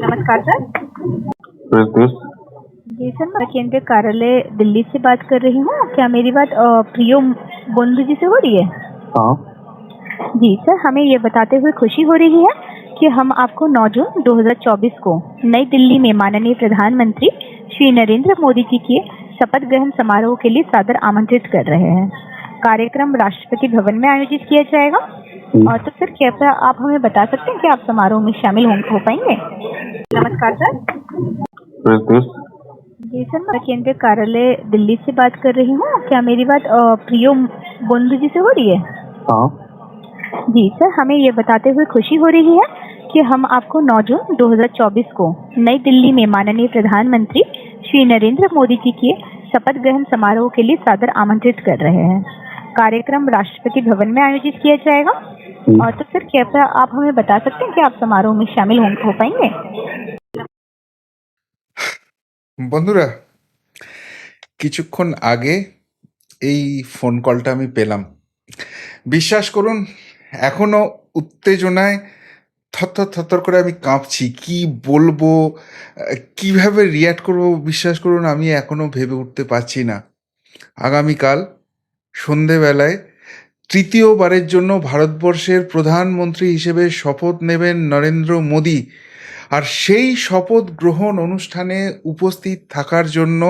नमस्कार सर। जी सर मैं केंद्रीय कार्यालय दिल्ली से बात कर रही हूँ। क्या मेरी बात प्रियो बंधु जी से हो रही है? हाँ। जी सर हमें ये बताते हुए खुशी हो रही है कि हम आपको 9 जून 2024 को नई दिल्ली में माननीय प्रधानमंत्री श्री नरेंद्र मोदी जी के शपथ ग्रहण समारोह के लिए सादर आमंत्रित कर रहे हैं। कार्यक्रम राष्ट्रपति भवन में आयोजित किया जाएगा। और तो सर कृपया आप हमें बता सकते हैं कि आप समारोह में शामिल हो, हो पाएँगे? नमस्कार सर। जी सर मैं केंद्रीय कार्यालय दिल्ली से बात कर रही हूँ। क्या मेरी बात प्रियो बंधु जी से हो रही है? हाँ। जी सर हमें ये बताते हुए खुशी हो रही है कि हम आपको 9 जून 2024 को नई दिल्ली में माननीय प्रधानमंत्री श्री नरेंद्र मोदी जी के शपथ ग्रहण समारोह के लिए सादर आमंत्रित कर रहे हैं। कार्यक्रम राष्ट्रपति भवन में आयोजित किया जाएगा। और तो सर कृपया आप हमें बता सकते हैं कि आप समारोह में शामिल हो, हो पाएंगे বন্ধুরা কিছুক্ষণ আগে এই ফোন কলটা আমি পেলাম বিশ্বাস করুন এখনো উত্তেজনায় থরথর থরথর করে আমি কাঁপছি কি বলবো আহ, কিভাবে রিয়াক্ট করব বিশ্বাস করুন আমি এখনো ভেবে উঠতে পারছি না আগামীকাল সন্ধেবেলায় তৃতীয়বারের জন্য ভারতবর্ষের প্রধানমন্ত্রী হিসেবে শপথ নেবেন নরেন্দ্র মোদী। আর সেই শপথ গ্রহণ অনুষ্ঠানে উপস্থিত থাকার জন্য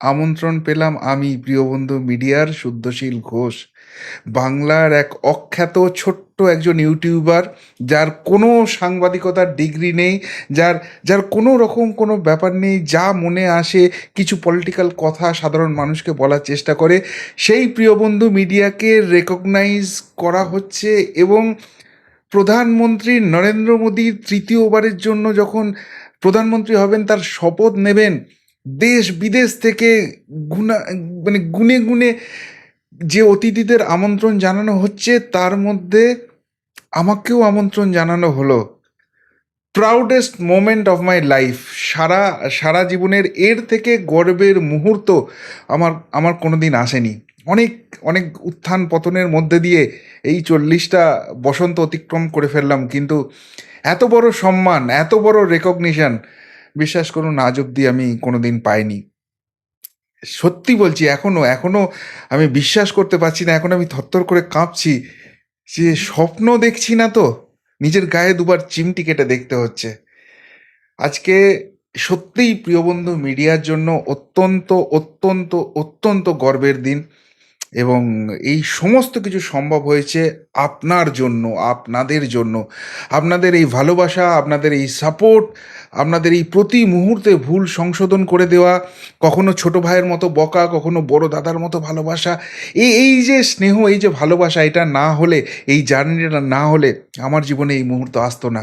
আমন্ত্রণ পেলাম আমি প্রিয়বন্ধু মিডিয়ার শুদ্ধশীল ঘোষ। বাংলার এক অখ্যাত, ছোট্ট একজন ইউটিউবার, যার কোনো সাংবাদিকতার ডিগ্রি নেই, যার যার কোনো রকম কোনো ব্যাপার নেই, যা মনে আসে, কিছু পলিটিক্যাল কথা সাধারণ মানুষকে বলার চেষ্টা করে, সেই প্রিয়বন্ধু মিডিয়াকে রেকগনাইজ করা হচ্ছে এবং প্রধানমন্ত্রী নরেন্দ্র মোদী তৃতীয়বারের জন্য যখন প্রধানমন্ত্রী হবেন, তার শপথ নেবেন দেশ বিদেশ থেকে গুনা মানে গুনে গুনে যে অতিথিদের আমন্ত্রণ জানানো হচ্ছে, তার মধ্যে আমাকেও আমন্ত্রণ জানানো হলো। Proudest moment of my life সারা সারা জীবনের এর থেকে গর্বের মুহূর্ত আমার আমার কোনো দিন আসেনি। অনেক অনেক উত্থান পতনের মধ্যে দিয়ে এই চল্লিশটা বসন্ত অতিক্রম করে ফেললাম, কিন্তু এত বড় সম্মান, এত বড় রেকগনিশন বিশ্বাস করুন, আজ অব্দি আমি কোনো দিন পাইনি। সত্যি বলছি, এখনও এখনও আমি বিশ্বাস করতে পারছি না, এখন আমি থরথর করে কাঁপছি যে স্বপ্ন দেখছি না তো? নিজের গায়ে দুবার চিমটি কেটে দেখতে হচ্ছে। আজকে সত্যিই প্রিয়বন্ধু মিডিয়ার জন্য অত্যন্ত অত্যন্ত অত্যন্ত গর্বের দিন। এবং এই সমস্ত কিছু সম্ভব হয়েছে আপনার জন্য, আপনাদের জন্য। আপনাদের এই ভালোবাসা, আপনাদের এই সাপোর্ট আপনাদের এই প্রতি মুহূর্তে ভুল সংশোধন করে দেওয়া, কখনো ছোট ভাইয়ের মতো বকা, কখনো বড় দাদার মতো ভালোবাসা, এই এই যে স্নেহ, এই যে ভালোবাসা, এটা না হলে, এই জার্নিটা না হলে আমার জীবনে এই মুহূর্ত আসতো না।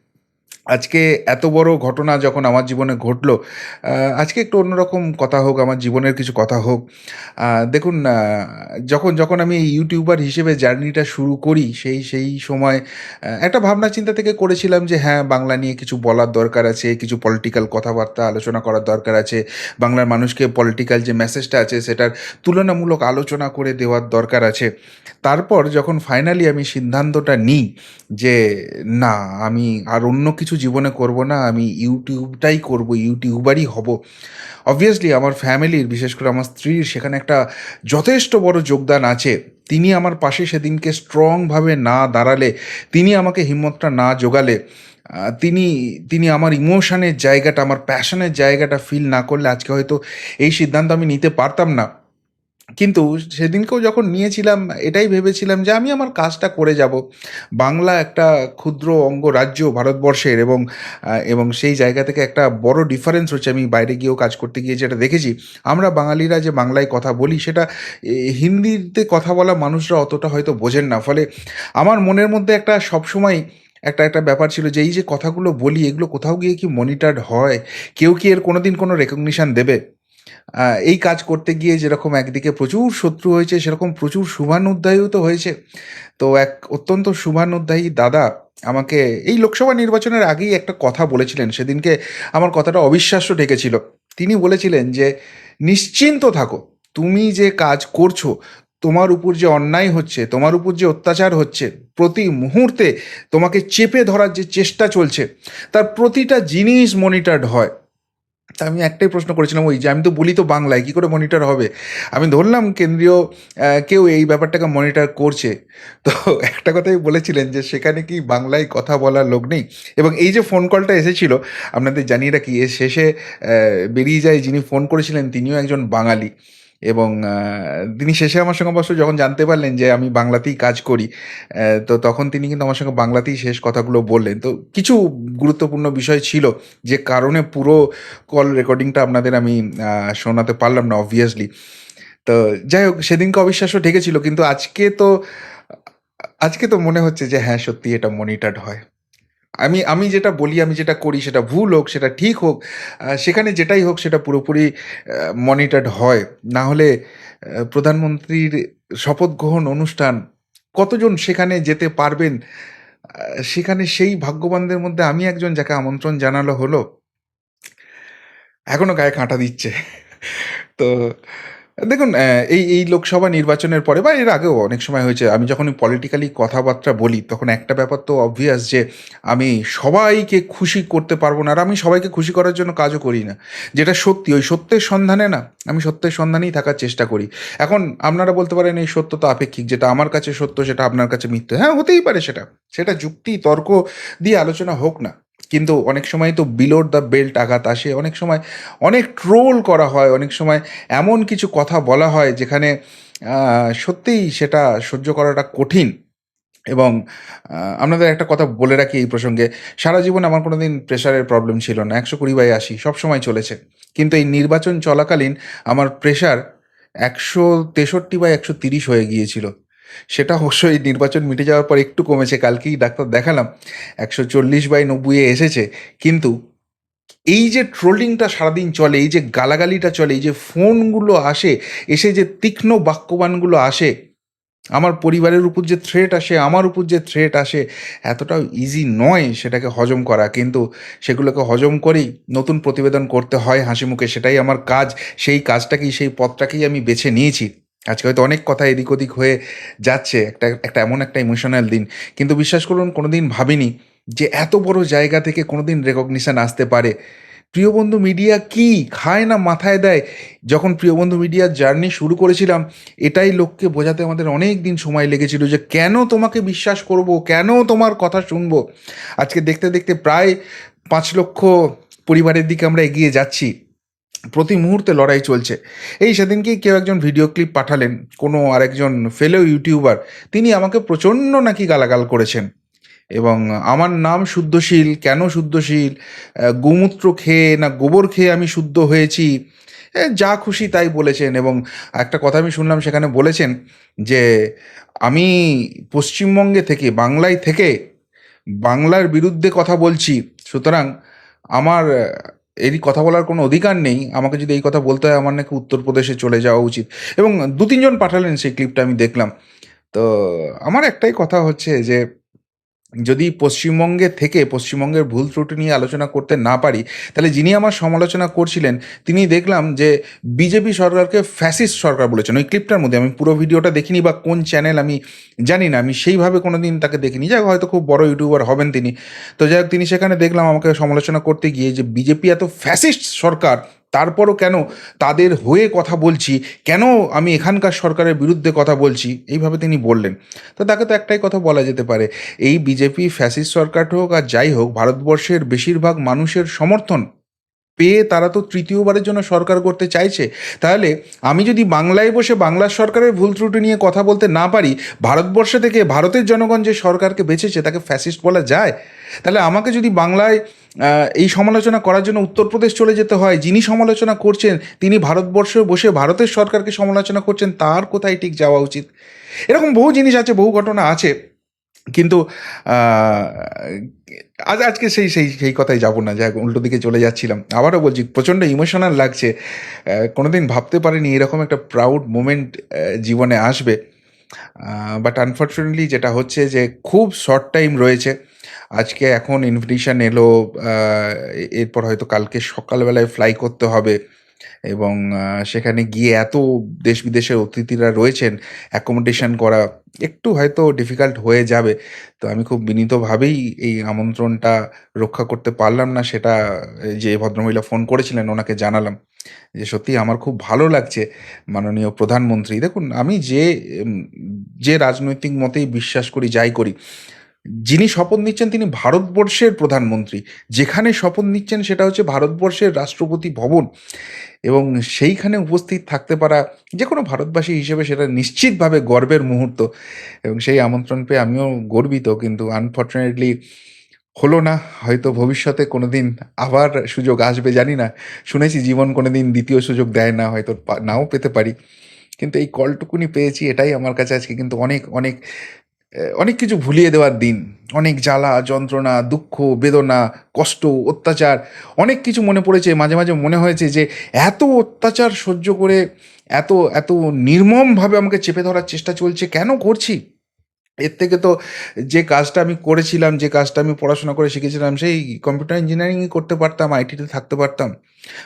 আজকে এত বড় ঘটনা যখন আমার জীবনে ঘটলো আজকে একটু অন্যরকম কথা হোক, আমার জীবনের কিছু কথা হোক। দেখুন যখন যখন আমি ইউটিউবার হিসেবে জার্নিটা শুরু করি, সেই সেই সময় একটা ভাবনা চিন্তা থেকে করেছিলাম যে হ্যাঁ বাংলা নিয়ে কিছু বলার দরকার আছে, কিছু পলিটিক্যাল কথাবার্তা আলোচনা করার দরকার আছে, বাংলার মানুষকে পলিটিক্যাল যে মেসেজটা আছে, সেটার তুলনামূলক আলোচনা করে দেওয়ার দরকার আছে। তারপর যখন ফাইনালি আমি সিদ্ধান্তটা নিই যে, না, আমি আর অন্য কিছু জীবনে করব না, আমি ইউটিউবটাই করব, ইউটিউবারই হব। অবভিয়াসলি আমার ফ্যামিলির, বিশেষ করে আমার স্ত্রীর, সেখানে একটা যথেষ্ট বড় যোগদান আছে। তিনি আমার পাশে সেদিনকে স্ট্রংভাবে না দাঁড়ালে, তিনি আমাকে হিম্মতটা না জোগালে তিনি তিনি আমার ইমোশনের জায়গাটা, আমার প্যাশনের জায়গাটা ফিল না করলে আজকে হয়তো এই সিদ্ধান্ত আমি নিতে পারতাম না। কিন্তু সেদিনকেও যখন নিয়েছিলাম, এটাই ভেবেছিলাম যে আমি আমার কাজটা করে যাব। বাংলা একটা ক্ষুদ্র অঙ্গ রাজ্য ভারতবর্ষের এবং এবং সেই জায়গা থেকে একটা বড় ডিফারেন্স হচ্ছে আমি বাইরে গিয়েও কাজ করতে গিয়ে যেটা দেখেছি। আমরা বাঙালিরা যে বাংলায় কথা বলি সেটা হিন্দিতে কথা বলা মানুষরা অতটা হয়তো বোঝেন না। ফলে আমার মনের মধ্যে একটা সবসময় একটা একটা ব্যাপার ছিল যে এই যে কথাগুলো বলি, এগুলো কোথাও গিয়ে কি মনিটার্ড হয়? কেউ কি এর কোনোদিন কোনো রেকগনিশান দেবে? এই কাজ করতে গিয়ে যেরকম একদিকে প্রচুর শত্রু হয়েছে, সেরকম প্রচুর শুভানুধ্যায়ীও তো হয়েছে। তো এক অত্যন্ত শুভানুধ্যায়ী দাদা আমাকে এই লোকসভা নির্বাচনের আগেই একটা কথা বলেছিলেন, সেদিনকে আমার কথাটা অবিশ্বাস্য ঠেকেছিল তিনি বলেছিলেন যে, নিশ্চিন্ত থাকো, তুমি যে কাজ করছ, তোমার উপর যে অন্যায় হচ্ছে, তোমার উপর যে অত্যাচার হচ্ছে, প্রতি মুহূর্তে তোমাকে চেপে ধরার যে চেষ্টা চলছে, তার প্রতিটা জিনিস মনিটরড হয়। তা আমি একটাই প্রশ্ন করেছিলাম ওই যে, আমি তো বলি তো বাংলায়, কী করে মনিটর হবে? আমি ধরলাম কেন্দ্রীয় কেউ এই ব্যাপারটাকে মনিটর করছে। তো একটা কথাই বলেছিলেন যে, সেখানে কি বাংলায় কথা বলার লোক নেই? এবং এই যে ফোন কলটা এসেছিল, আপনাদের জানিয়ে রাখি, এর শেষে বেরিয়ে যায় যিনি ফোন করেছিলেন, তিনিও একজন বাঙালি। এবং তিনি শেষে আমার সঙ্গে অবশ্য যখন জানতে পারলেন যে আমি বাংলাতেই কাজ করি তো তখন তিনি কিন্তু আমার সঙ্গে বাংলাতেই শেষ কথাগুলো বললেন। তো কিছু গুরুত্বপূর্ণ বিষয় ছিল যে কারণে পুরো কল রেকর্ডিংটা আপনাদের আমি শোনাতে পারলাম না অবভিয়াসলি তো যাই হোক, সেদিনকে অবিশ্বাস্য ঠেকেছিল, কিন্তু আজকে তো আজকে তো মনে হচ্ছে যে হ্যাঁ সত্যি এটা মনিটার্ড হয়। আমি আমি যেটা বলি, আমি যেটা করি, সেটা ভুল হোক, সেটা ঠিক হোক সেখানে যেটাই হোক, সেটা পুরোপুরি মনিটার্ড হয়। না হলে প্রধানমন্ত্রীর শপথ গ্রহণ অনুষ্ঠান, কতজন সেখানে যেতে পারবেন? সেখানে সেই ভাগ্যবানদের মধ্যে আমি একজন যাকে আমন্ত্রণ জানালো হলো, এখনও গায়ে কাঁটা দিচ্ছে। তো দেখুন এই এই লোকসভা নির্বাচনের পরে, বা এর আগেও অনেক সময় হয়েছে, আমি যখন পলিটিক্যালি কথাবার্তা বলি, তখন একটা ব্যাপার তো অবভিয়াস যে, আমি সবাইকে খুশি করতে পারব না, আর আমি সবাইকে খুশি করার জন্য কাজও করি না। যেটা সত্যি, ওই সত্যের সন্ধানে না, আমি সত্যের সন্ধানেই থাকার চেষ্টা করি। এখন আপনারা বলতে পারেন, এই সত্য তো আপেক্ষিক, যেটা আমার কাছে সত্য, সেটা আপনার কাছে মিথ্যে। হ্যাঁ হতেই পারে সেটা। সেটা যুক্তি, তর্ক দিয়ে আলোচনা হোক না। কিন্তু অনেক সময় তো বিলোড দ্য বেল্ট আঘাত আসে। অনেক সময় অনেক ট্রোল করা হয়, অনেক সময় এমন কিছু কথা বলা হয় যেখানে সত্যিই সেটা সহ্য করাটা কঠিন। এবং আপনাদের একটা কথা বলে রাখি এই প্রসঙ্গে, সারা জীবন আমার কোনো দিন প্রেশারের প্রবলেম ছিল না, একশো কুড়ি বাই আশি, সবসময় চলেছে। কিন্তু এই নির্বাচন চলাকালীন আমার প্রেশার একশো তেষট্টি বাই একশো তিরিশ হয়ে গিয়েছিল। সেটা অবশ্যই নির্বাচন মিটে যাওয়ার পর একটু কমেছে, কালকেই ডাক্তার দেখালাম। একশো চল্লিশ বাই নব্বইয়ে এসেছে, কিন্তু এই যে ট্রোলিংটা সারাদিন চলে, এই যে গালাগালিটা চলে, এই যে ফোনগুলো আসে, এসে যে তীক্ষ্ণ বাক্যবানগুলো আসে, আমার পরিবারের উপর যে থ্রেট আসে, আমার উপর যে থ্রেট আসে এতটাও ইজি নয় সেটাকে হজম করা। কিন্তু সেগুলোকে হজম করেই নতুন প্রতিবেদন করতে হয় হাসি মুখে সেটাই আমার কাজ, সেই কাজটাকেই, সেই পথটাকেই আমি বেছে নিয়েছি। আজকে হয়তো অনেক কথা এদিক ওদিক হয়ে যাচ্ছে, একটা একটা এমন একটা ইমোশনাল দিন। কিন্তু বিশ্বাস করুন, কোনোদিন ভাবিনি যে এত বড় জায়গা থেকে কোনোদিন রেকগনিশান আসতে পারে। প্রিয় বন্ধু মিডিয়া কি খায় না মাথায় দেয়? যখন প্রিয় বন্ধু মিডিয়ার জার্নি শুরু করেছিলাম, এটাই লোককে বোঝাতে আমাদের অনেক দিন সময় লেগেছিল যে কেন তোমাকে বিশ্বাস করব, কেন তোমার কথা শুনব? আজকে দেখতে দেখতে প্রায় পাঁচ লক্ষ পরিবারের দিকে আমরা এগিয়ে যাচ্ছি। প্রতি মুহূর্তে লড়াই চলছে। এই সেদিনকেই কেউ একজন ভিডিও ক্লিপ পাঠালেন, কোনো আরেকজন ফেলো ইউটিউবার তিনি আমাকে প্রচণ্ড নাকি গালাগাল করেছেন। এবং আমার নাম শুদ্ধশীল, কেন শুদ্ধশীল গোমূত্র খেয়ে না গোবর খেয়ে আমি শুদ্ধ হয়েছি যা খুশি তাই বলেছেন। এবং একটা কথা আমি শুনলাম, সেখানে বলেছেন যে, আমি পশ্চিমবঙ্গে থেকে, বাংলায় থেকে, বাংলার বিরুদ্ধে কথা বলছি, সুতরাং আমার এই কথা বলার কোনো অধিকার নেই। আমাকে যদি এই কথা বলতে হয়, আমার নাকি উত্তরপ্রদেশে চলে যাওয়া উচিত। এবং দু তিনজন পাঠালেন সেই ক্লিপটা আমি দেখলাম। তো আমার একটাই কথা হচ্ছে যে যদি পশ্চিমবঙ্গে থেকে পশ্চিমবঙ্গের ভুল ত্রুটি নিয়ে আলোচনা করতে না পারি, তাহলে যিনি আমার সমালোচনা করছিলেন, তিনি দেখলাম যে বিজেপি সরকারকে ফ্যাসিস্ট সরকার বলেছেন। ওই ক্লিপটার মধ্যে আমি পুরো ভিডিওটা দেখিনি বা কোন চ্যানেল আমি জানি না, আমি সেইভাবে কোনো দিন তাকে দেখিনি। যাই হয়তো খুব বড় ইউটিউবার হবেন তিনি। তো যাই হোক, তিনি সেখানে দেখলাম আমাকে সমালোচনা করতে গিয়ে যে বিজেপি এত ফ্যাসিস্ট সরকার তারপরও কেন তাদের হয়ে কথা বলছি? কেন আমি এখানকার সরকারের বিরুদ্ধে কথা বলছি? এইভাবে তিনি বললেন। তো তাকে তো একটাই কথা বলা যেতে পারে, এই বিজেপি ফ্যাসিস সরকার হোক আর যাই হোক, ভারতবর্ষের বেশিরভাগ মানুষের সমর্থন পেয়ে তারা তো তৃতীয়বারের জন্য সরকার করতে চাইছে। তাহলে আমি যদি বাংলায় বসে বাংলার সরকারের ভুল ত্রুটি নিয়ে কথা বলতে না পারি, ভারতবর্ষে থেকে ভারতের জনগণ যে সরকারকে বেছেছে তাকে ফ্যাসিস্ট বলা যায়? তাহলে আমাকে যদি বাংলায় এই সমালোচনা করার জন্য উত্তরপ্রদেশ চলে যেতে হয়। যিনি সমালোচনা করছেন, তিনি ভারতবর্ষে বসে ভারতের সরকারকে সমালোচনা করছেন, তার কোথায় ঠিক যাওয়া উচিত? এরকম বহু জিনিস আছে, বহু ঘটনা আছে। কিন্তু আজ আজকে সেই সেই সেই কথাই যাব না যাক উল্টো দিকে চলে যাচ্ছিলাম। আবারও বলছি, প্রচণ্ড ইমোশনাল লাগছে। কোনোদিন ভাবতে পারিনি এরকম একটা প্রাউড মোমেন্ট জীবনে আসবে। বাট আনফর্চুনেটলি যেটা হচ্ছে যে খুব শর্ট টাইম রয়েছে। আজকে এখন ইনভিটেশন এলো এরপর হয়তো কালকে সকালবেলায় ফ্লাই করতে হবে এবং সেখানে গিয়ে এত দেশ-বিদেশের অতিথিরা রয়েছেন, অ্যাকোমোডেশন করা একটু হয়তো ডিফিকাল্ট হয়ে যাবে। তো আমি খুব বিনীতভাবেই এই আমন্ত্রণটা রক্ষা করতে পারলাম না সেটা যে ভদ্রমহিলা ফোন করেছিলেন ওনাকে জানালাম। যে সত্যি আমার খুব ভালো লাগছে মাননীয় প্রধানমন্ত্রী দেখুন আমি যে যে রাজনৈতিক মতেই বিশ্বাস করি, যাই করি, যিনি শপথ নিচ্ছেন তিনি ভারতবর্ষের প্রধানমন্ত্রী। যেখানে শপথ নিচ্ছেন সেটা হচ্ছে ভারতবর্ষের রাষ্ট্রপতি ভবন এবং সেইখানে উপস্থিত থাকতে পারা যে কোনো ভারতবাসী হিসেবে সেটা নিশ্চিতভাবে গর্বের মুহূর্ত এবং সেই আমন্ত্রণ পেয়ে আমিও গর্বিত কিন্তু আনফর্চুনেটলি হলো না। হয়তো ভবিষ্যতে কোনো দিন আবার সুযোগ আসবে জানি না। শুনেছি জীবন কোনো দিন দ্বিতীয় সুযোগ দেয় না হয়তো নাও পেতে পারি। কিন্তু এই কলটুকুনি পেয়েছি এটাই আমার কাছে আজকে কিন্তু অনেক, অনেক অনেক কিছু ভুলিয়ে দেওয়ার দিন। অনেক জ্বালা, যন্ত্রণা, দুঃখ, বেদনা, কষ্ট, অত্যাচার অনেক কিছু মনে পড়েছে। মাঝে, মাঝে মনে হয়েছে যে এত অত্যাচার সহ্য করে এত, এত নির্মমভাবে আমাকে চেপে ধরার চেষ্টা চলছে কেন করছি? এর থেকে তো যে কাজটা আমি করেছিলাম, যে কাজটা আমি পড়াশোনা করে শিখেছিলাম সেই কম্পিউটার ইঞ্জিনিয়ারিংই করতে পারতাম, আইটিতে থাকতে পারতাম।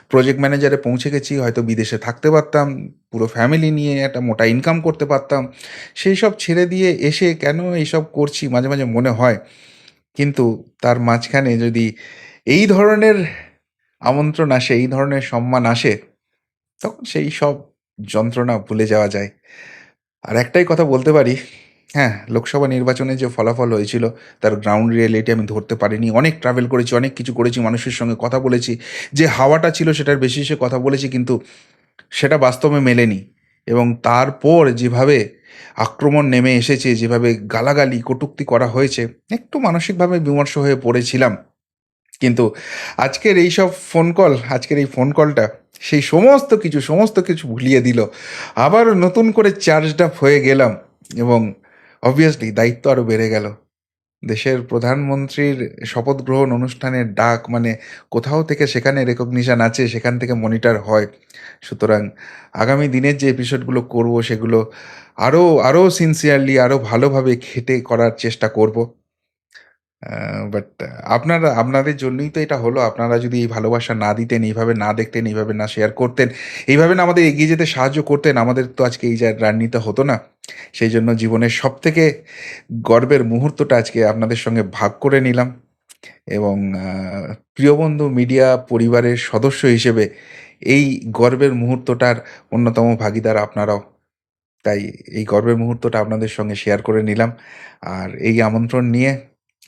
প্রজেক্ট ম্যানেজারে পৌঁছে গেছি, হয়তো বিদেশে থাকতে পারতাম। পুরো ফ্যামিলি নিয়ে একটা মোটা ইনকাম করতে পারতাম। সেই সব ছেড়ে দিয়ে এসে কেন এইসব করছি মাঝে, মাঝে মনে হয়। কিন্তু তার মাঝখানে যদি এই ধরনের আমন্ত্রণ আসে, এই ধরনের সম্মান আসে, তখন সেই সব যন্ত্রণা ভুলে যাওয়া যায়। আর একটাই কথা বলতে পারি, হ্যাঁ, লোকসভা নির্বাচনে যে ফলাফল হয়েছিল তার গ্রাউন্ড রিয়ালিটি আমি ধরতে পারিনি। অনেক ট্রাভেল করেছি, অনেক কিছু করেছি, মানুষের সঙ্গে কথা বলেছি। যে হাওয়াটা ছিল সেটার বেশিসে কথা বলেছি কিন্তু সেটা বাস্তবে মেলেনি এবং তারপর যেভাবে আক্রমণ নেমে এসেছে, যেভাবে গালাগালি, কটূক্তি করা হয়েছে, একটু মানসিকভাবে বিমর্ষ হয়ে পড়েছিলাম। কিন্তু আজকের এইসব ফোন কল, আজকের এই ফোন কলটা সেই সমস্ত কিছু, সমস্ত কিছু ভুলিয়ে দিল। আবার নতুন করে চার্জড আপ হয়ে গেলাম এবং অবভিয়াসলি দায়িত্ব আরও বেড়ে গেল। দেশের প্রধানমন্ত্রীর শপথ গ্রহণ অনুষ্ঠানের ডাক মানে কোথাও থেকে সেখানে রেকগনিশান আছে, সেখান থেকে মনিটর হয়। সুতরাং আগামী দিনের যে এপিসোডগুলো করব সেগুলো আরও, আরও সিনসিয়ারলি আরও ভালোভাবে খেটে করার চেষ্টা করব। বাট আপনারা আপনাদের জন্যই তো এটা হলো। আপনারা যদি এই ভালোবাসা না দিতেন, এইভাবে না দেখতেন, এইভাবে না শেয়ার করতেন, এইভাবে না আমাদের এগিয়ে যেতে সাহায্য করতেন, আমাদের তো আজকে এই জার্নিটা হতো না। সেই জন্য জীবনের সবথেকে গর্বের মুহূর্তটা আজকে আপনাদের সঙ্গে ভাগ করে নিলাম এবং প্রিয় বন্ধু মিডিয়া পরিবারের সদস্য হিসেবে এই গর্বের মুহূর্তটার অন্যতম ভাগীদার আপনারাও। তাই এই গর্বের মুহূর্তটা আপনাদের সঙ্গে শেয়ার করে নিলাম। আর এই আমন্ত্রণ নিয়ে